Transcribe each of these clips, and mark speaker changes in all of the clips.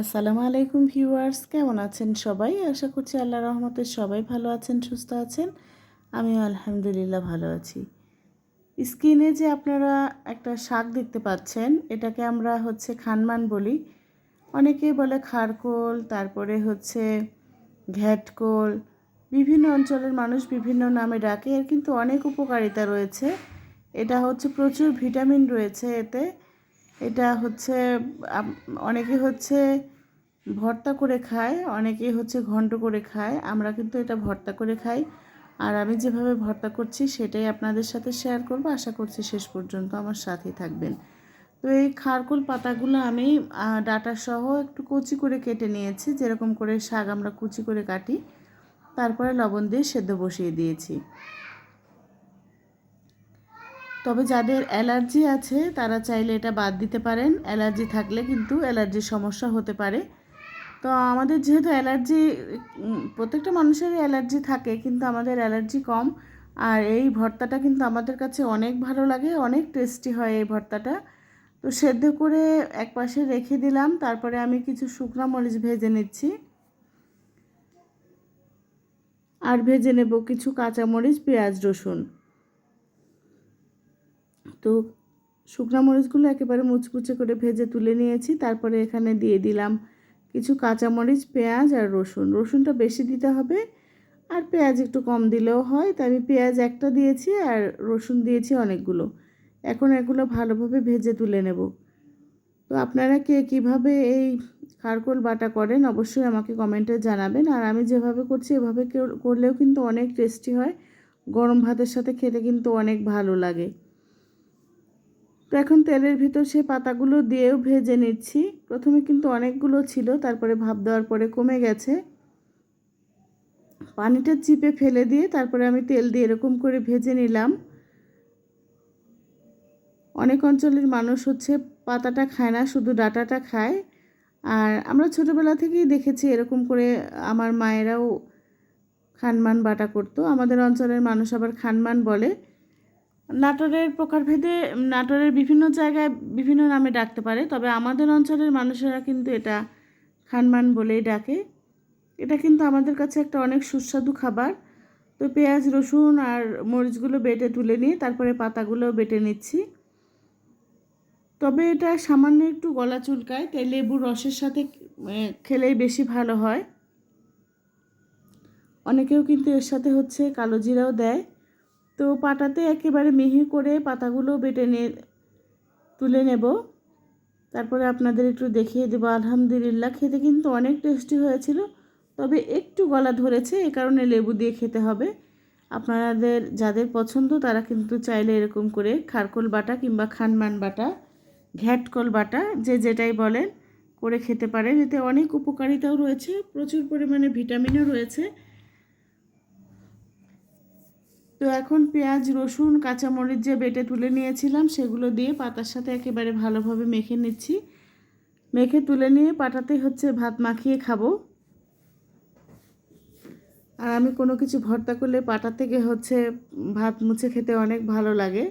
Speaker 1: আসসালামু আলাইকুম ভিউয়ার্স, কেমন আছেন সবাই? আশা করছি আল্লাহ রহমতে সবাই ভালো আছেন, সুস্থ আছেন। আমিও আলহামদুলিল্লাহ ভালো আছি। স্ক্রিনে যে আপনারা একটা শাক দেখতে পাচ্ছেন, এটাকে আমরা হচ্ছে খানমান বলি। অনেকেই বলে খারকোল, তারপরে হচ্ছে ঘ্যাটকোল। বিভিন্ন অঞ্চলের মানুষ বিভিন্ন নামে ডাকে, এর কিন্তু অনেক উপকারিতা রয়েছে। এটা হচ্ছে প্রচুর ভিটামিন রয়েছে এতে। এটা হচ্ছে অনেকে হচ্ছে ভর্তা করে খায়, অনেকে হচ্ছে ঘন্ট করে খায়। আমরা কিন্তু এটা ভর্তা করে খাই। আর আমি যেভাবে ভর্তা করছি সেটাই আপনাদের সাথে শেয়ার করব। আশা করছি শেষ পর্যন্ত আমার সাথেই থাকবেন। তো এই খারকুল পাতাগুলো আমি ডাটা সহ একটু কুচি করে কেটে নিয়েছি। যেরকম করে শাক আমরা কুচি করে কাটি, তারপরে লবণ দিয়ে সেদ্ধ বসিয়ে দিয়েছি। তবে যাদের অ্যালার্জি আছে, তারা চাইলে এটা বাদ দিতে পারেন। অ্যালার্জি থাকলে কিন্তু অ্যালার্জির সমস্যা হতে পারে। তো আমাদের যেহেতু অ্যালার্জি প্রত্যেকটা মানুষেরই অ্যালার্জি থাকে, কিন্তু আমাদের অ্যালার্জি কম। আর এই ভর্তাটা কিন্তু আমাদের কাছে অনেক ভালো লাগে, অনেক টেস্টি হয় এই ভর্তাটা। তো সেদ্ধ করে এক পাশে রেখে দিলাম, তারপরে আমি কিছু শুকনো মরিচ ভেজে নিচ্ছি। আর ভেজে নেব কিছু কাঁচামরিচ, পেঁয়াজ, রসুন। তো শুকনো মরিচগুলো একেবারে মুচকুচে করে ভেজে তুলে নিয়েছি। তারপরে এখানে দিয়ে দিলাম কিছু কাঁচামরিচ, পেঁয়াজ আর রসুন। রসুনটা বেশি দিতে হবে আর পেঁয়াজ একটু কম দিলেও হয়। তাই আমি পেঁয়াজ একটা দিয়েছি আর রসুন দিয়েছি অনেকগুলো। এখন এগুলো ভালোভাবে ভেজে তুলে নেব। তো আপনারা কে কীভাবে এই খারকোল বাটা করেন অবশ্যই আমাকে কমেন্টে জানাবেন। আর আমি যেভাবে করছি, এভাবে করলেও কিন্তু অনেক টেস্টি হয়। গরম ভাতের সাথে খেতে কিন্তু অনেক ভালো লাগে। তো এখন তেলের ভিতর সেই পাতাগুলো দিয়েও ভেজে নিচ্ছি। প্রথমে কিন্তু অনেকগুলো ছিল, তারপরে ভাব দেওয়ার পরে কমে গেছে। পানিটা চিপে ফেলে দিয়ে তারপরে আমি তেল দিয়ে এরকম করে ভেজে নিলাম। অনেক অঞ্চলের মানুষ হচ্ছে পাতাটা খায় না, শুধু ডাটাটা খায়। আর আমরা ছোটোবেলা থেকেই দেখেছি এরকম করে আমার মায়েরাও খানমান বাটা করতো। আমাদের অঞ্চলের মানুষ আবার খানমান বলে। নাটোরের প্রকারভেদে নাটোরের বিভিন্ন জায়গায় বিভিন্ন নামে ডাকতে পারে, তবে আমাদের অঞ্চলের মানুষেরা কিন্তু এটা খানমান বলেই ডাকে। এটা কিন্তু আমাদের কাছে একটা অনেক সুস্বাদু খাবার। তো পেঁয়াজ, রসুন আর মরিচগুলো বেটে তুলে নিয়ে তারপরে পাতাগুলো বেটে নিচ্ছি। তবে এটা সামান্য একটু গলা চুলকায়, তাই লেবুর রসের সাথে খেলেই বেশি ভালো হয়। অনেকেও কিন্তু এর সাথে হচ্ছে কালো জিরাও দেয়। তো পাটাতে একেবারে মিহি করে পাতাগুলো বেটে নিয়ে তুলে নেব। তারপরে আপনাদের একটু দেখিয়ে দেবো। আলহামদুলিল্লাহ, খেতে কিন্তু অনেক টেস্টি হয়েছিল, তবে একটু গলা ধরেছে, এ কারণে লেবু দিয়ে খেতে হবে। আপনাদের যাদের পছন্দ, তারা কিন্তু চাইলে এরকম করে খারকোল বাটা কিংবা খানমান বাটা, ঘ্যাটকল বাটা, যে যেটাই বলেন, করে খেতে পারেন। এতে অনেক উপকারিতাও রয়েছে, প্রচুর পরিমাণে ভিটামিনও রয়েছে। তো এখন পেঁয়াজ, রসুন, কাঁচামরিচ যে বেটে তুলে নিয়েছিলাম, সেগুলো দিয়ে পাতার সাথে একেবারে ভালোভাবে মেখে নিচ্ছি। মেখে তুলে নিয়ে পাটাতে হচ্ছে ভাত মাখিয়ে খাব। আর আমি কোনো কিছু ভর্তা করলে পাটা থেকে হচ্ছে ভাত মুছে খেতে অনেক ভালো লাগে।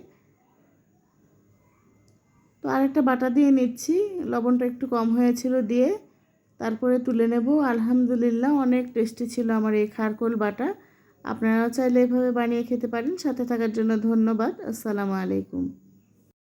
Speaker 1: তো আরেকটা বাটা দিয়ে নিচ্ছি, লবণটা একটু কম হয়েছিল দিয়ে। তারপরে তুলে নেব। আলহামদুলিল্লাহ অনেক টেস্টি ছিল আমার এই খারকোল বাটা। আপনারাও চাইলে এভাবে বানিয়ে খেতে পারেন। সাথে থাকার জন্য ধন্যবাদ। আসসালামু আলাইকুম।